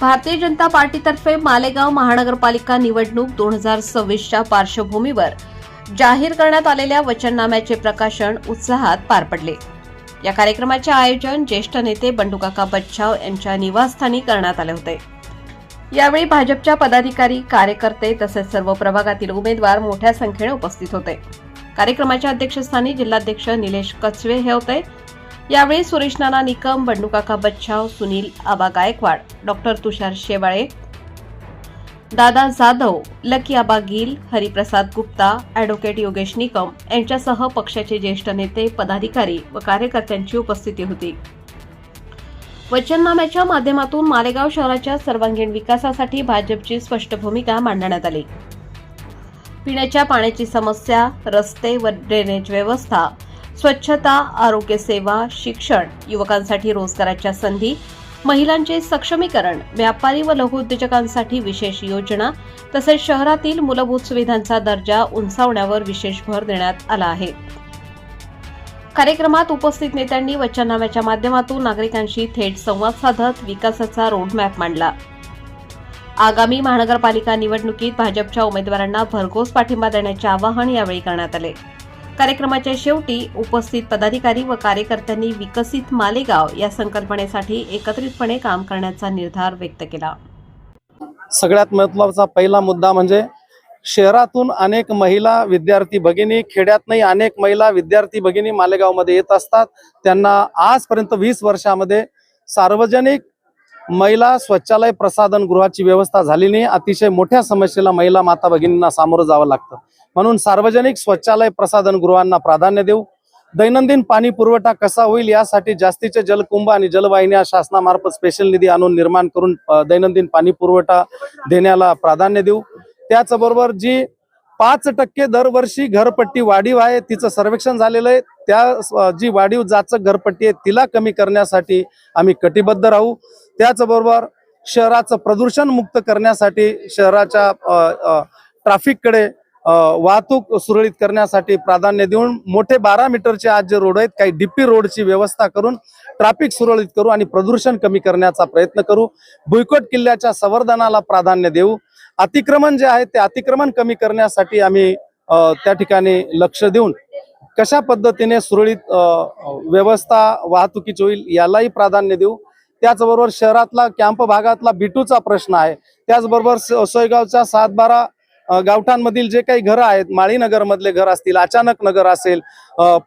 भारतीय जनता पार्टीतर्फे मालेगाव महानगरपालिका निवडणूक दोन हजार सव्वीसच्या पार्श्वभूमीवर जाहीर करण्यात आलेल्या वचननाम्याचे प्रकाशन उत्साहात पार पडले. या कार्यक्रमाचे आयोजन ज्येष्ठ नेते बंडूकाका बच्छाव यांच्या निवासस्थानी करण्यात आले होते. यावेळी भाजपच्या पदाधिकारी कार्यकर्ते तसेच सर्व प्रभागातील उमेदवार मोठ्या संख्येने उपस्थित होते. कार्यक्रमाच्या अध्यक्षस्थानी जिल्हाध्यक्ष निलेश कचवे हे होते. यावेळी Suresh Nana Nikam Bandukaka Bachhav Sunil Aba Gaikwad doctor Tushar Shewale Dada Jadhav Lucky Aba Gill Hariprasad Gupta advocate Yogesh Nikam यांच्यासह पक्षाचे ज्येष्ठ नेते पदाधिकारी व कार्यकर्त्यांची उपस्थिती होती. वचननाम्याच्या माध्यमातून मालेगाव शहराच्या सर्वांगीण विकासासाठी भाजपची स्पष्ट भूमिका मांडण्यात आली. पिण्याच्या पाण्याची समस्या रस्ते व ड्रेनेज व्यवस्था स्वच्छता आरोग्य सेवा शिक्षण युवकांसाठी रोजगाराच्या संधी महिलांचे सक्षमीकरण व्यापारी व लघुउद्योजकांसाठी विशेष योजना तसेच शहरातील मूलभूत सुविधांचा दर्जा उंचावण्यावर विशेष भर देण्यात आला आहे. कार्यक्रमात उपस्थित नेत्यांनी वचननाम्याच्या माध्यमातून नागरिकांशी थेट संवाद साधत विकासाचा रोडमॅप मांडला. आगामी महानगरपालिका निवडणुकीत भाजपच्या उमेदवारांना भरघोस पाठिंबा देण्याचे आवाहन यावेळी करण्यात आले. कार्यक्रमाच्या शेवटी उपस्थित पदाधिकारी व कार्यकर्त्यांनी विकसित मालेगाव या संकल्पनेसाठी एकत्रितपणे काम करण्याचा निर्धार व्यक्त केला. सगळ्यात महत्त्वाचा पहिला मुद्दा म्हणजे शहरातून अनेक महिला विद्यार्थी भगिनी खेड्यातनंही अनेक महिला विद्यार्थी भगिनी मालेगावमध्ये येत असतात. त्यांना आजपर्यंत वीस वर्षामध्ये सार्वजनिक महिला स्वच्छालय प्रसाधन गृहाची व्यवस्था झाली नाही. अतिशय मोठ्या समस्येला महिला माता भगिनींना सामोरं जावं लागतं. म्हणून सार्वजनिक स्वच्छालय प्रसाधन गृहांना प्राधान्य देऊ. दैनंदिन पाणी पुरवठा कसा होईल यासाठी जास्तीचे जलकुंभ आणि जलवाहिन्या शासनामार्फत स्पेशल निधी आणून निर्माण करून दैनंदिन पाणी पुरवठा देण्याला प्राधान्य देऊ. त्याचबरोबर जी पाच टक्के दरवर्षी घरपट्टी वाढीव आहे तिचं सर्वेक्षण झालेलं आहे. त्या जी वाढीव जाचक घरपट्टी आहे तिला कमी करण्यासाठी आम्ही कटिबद्ध राहू. त्याचबरोबर शहराचं प्रदूषण मुक्त करण्यासाठी शहराच्या अ, ट्रॅफिककडे वाहतूक सुरळीत करण्यासाठी प्राधान्य देऊन मोठे बारा मीटरचे आज जे रोड आहेत काही डीपी रोडची व्यवस्था करून ट्रॅफिक सुरळीत करू आणि प्रदूषण कमी करण्याचा प्रयत्न करू. भुईकोट किल्ल्याच्या संवर्धनाला प्राधान्य देऊ. अतिक्रमण जे आहे ते अतिक्रमण कमी करण्यासाठी आम्ही अ, त्या ठिकाणी लक्ष देऊन कशा पद्धतीने सुरळीत अ, व्यवस्था वाहतुकीची होईल यालाही प्राधान्य देऊ. त्याचबरोबर शहरातला कॅम्प भागातला बिटूचा प्रश्न आहे. त्याचबरोबर सोयगावच्या सातबारा गावठांमधील जे काही घरं आहेत माळीनगरमधले घर असतील अचानक नगर असेल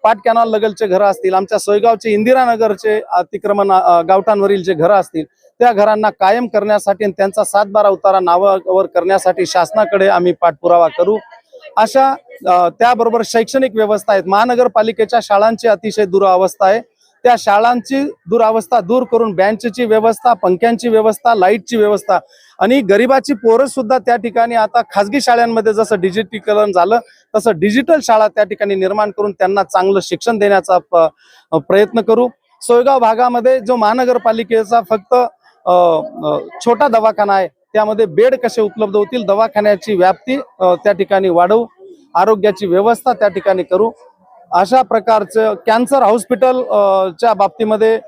पाट कॅनॉल लगलचे घरं असतील आमच्या सोयगावचे इंदिरानगरचे अतिक्रमण गावठांवरील जे घरं असतील त्या घरांना कायम करण्यासाठी आणि त्यांचा सातबारा उतारा नावावर करण्यासाठी शासनाकडे आम्ही पाठपुरावा करू. अशा त्याबरोबर शैक्षणिक व्यवस्था आहेत. महानगरपालिकेच्या शाळांची अतिशय दुरावस्था आहे. त्या शाळांची दुरावस्था दूर करून बँचची व्यवस्था पंख्यांची व्यवस्था लाईटची व्यवस्था आणि गरिबाची पोरं सुद्धा त्या ठिकाणी आता खासगी शाळांमध्ये जसं डिजिटीकरण झालं तसं डिजिटल शाळा त्या ठिकाणी निर्माण करून त्यांना चांगलं शिक्षण देण्याचा प्रयत्न करू. सोयगाव भागामध्ये जो महानगरपालिकेचा फक्त अ, छोटा दवाखाना आहे त्यामध्ये बेड कसे उपलब्ध होतील दवाखान्याची व्याप्ती त्या ठिकाणी वाढवू आरोग्याची व्यवस्था त्या ठिकाणी करू. अशा प्रकारचं कॅन्सर हॉस्पिटल अ, च्या बाबतीमध्ये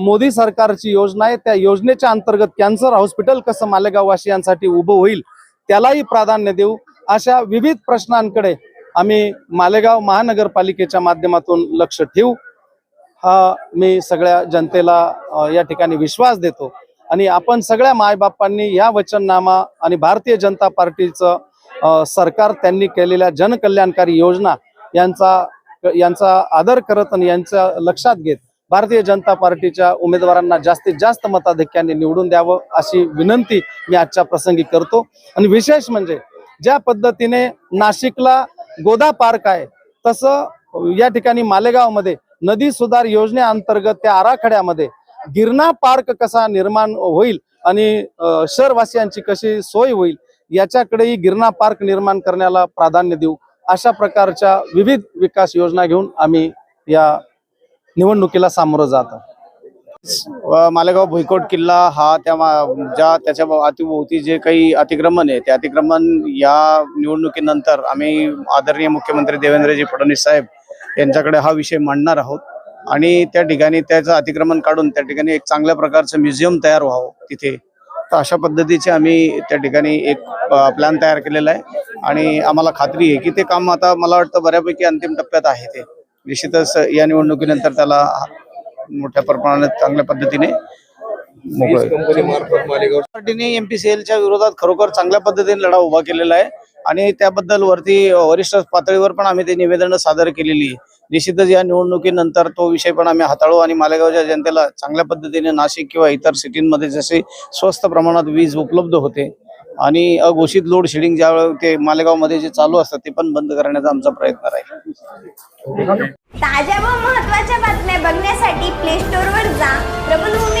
मोदी सरकारची योजना आहे. त्या योजनेच्या अंतर्गत कॅन्सर हॉस्पिटल कसं मालेगाववासियांसाठी उभं होईल त्यालाही प्राधान्य देऊ. अशा विविध प्रश्नांकडे आम्ही मालेगाव महानगरपालिकेच्या माध्यमातून लक्ष ठेवू. हा मी सगळ्या जनतेला या ठिकाणी विश्वास देतो. आणि आपण सगळ्या मायबापांनी या वचननामा आणि भारतीय जनता पार्टीचं सरकार त्यांनी केलेल्या जनकल्याणकारी योजना यांचा यांचा आदर करत आणि यांचा लक्षात घेत भारतीय जनता पार्टीच्या उमेदवारांना जास्तीत जास्त मताधिक्याने निवडून द्यावं अशी विनंती मी आजच्या प्रसंगी करतो. आणि विशेष म्हणजे ज्या पद्धतीने नाशिकला गोदा पार्क आहे तसं या ठिकाणी मालेगावमध्ये नदी सुधार योजनेअंतर्गत त्या आराखड्यामध्ये गिरणा पार्क कसा निर्माण होईल आणि शहरवासियांची कशी सोय होईल याच्याकडेही गिरणा पार्क निर्माण करण्याला प्राधान्य देऊ अशा प्रकारच्या विविध विकास योजना घेऊन आम्ही या निवडणुकीला सामोरं जात आहोत. मालेगाव भुईकोट किल्ला हा त्या ज्या त्याच्या अतिभोवती जे काही अतिक्रमण आहे ते अतिक्रमण या निवडणुकीनंतर आम्ही आदरणीय मुख्यमंत्री देवेंद्रजी फडणवीस साहेब यांच्याकडे हा विषय मांडणार आहोत. आणि त्या ठिकाणी त्याचं अतिक्रमण काढून त्या ठिकाणी एक चांगल्या प्रकारचं म्युझियम तयार व्हावं तिथे. तर अशा पद्धतीचे आम्ही त्या ठिकाणी एक प्लॅन तयार केलेला आहे. आणि आम्हाला खात्री आहे की ते काम आता मला वाटतं बऱ्यापैकी अंतिम टप्प्यात आहे ते. निश्चितच या निवडणुकीनंतर त्याला मोठ्या प्रमाणात चांगल्या पद्धतीने पार्टीने एमपीसीएलच्या विरोधात खरोखर चांगल्या पद्धतीने लढा उभा केलेला आहे आणि त्याबद्दल वरती वरिष्ठ पातळीवर पण आम्ही ते निवेदन सादर केलेली निश्चितच या निवडणुकीनंतर तो विषय पण आम्ही हाताळू आणि मालेगावच्या जनतेला चांगल्या पद्धतीने नाशिक किंवा इतर सिटींमध्ये जसे स्वस्त प्रमाणात वीज उपलब्ध होते आणि अघोषित लोड शेडिंग ज्या ते मालेगावमध्ये जे चालू असतात ते पण बंद करण्याचा आमचा प्रयत्न राहील. ताज्या व महत्त्वाच्या बातम्या बघण्यासाठी प्ले स्टोअरवर जा. प्रबलभूमी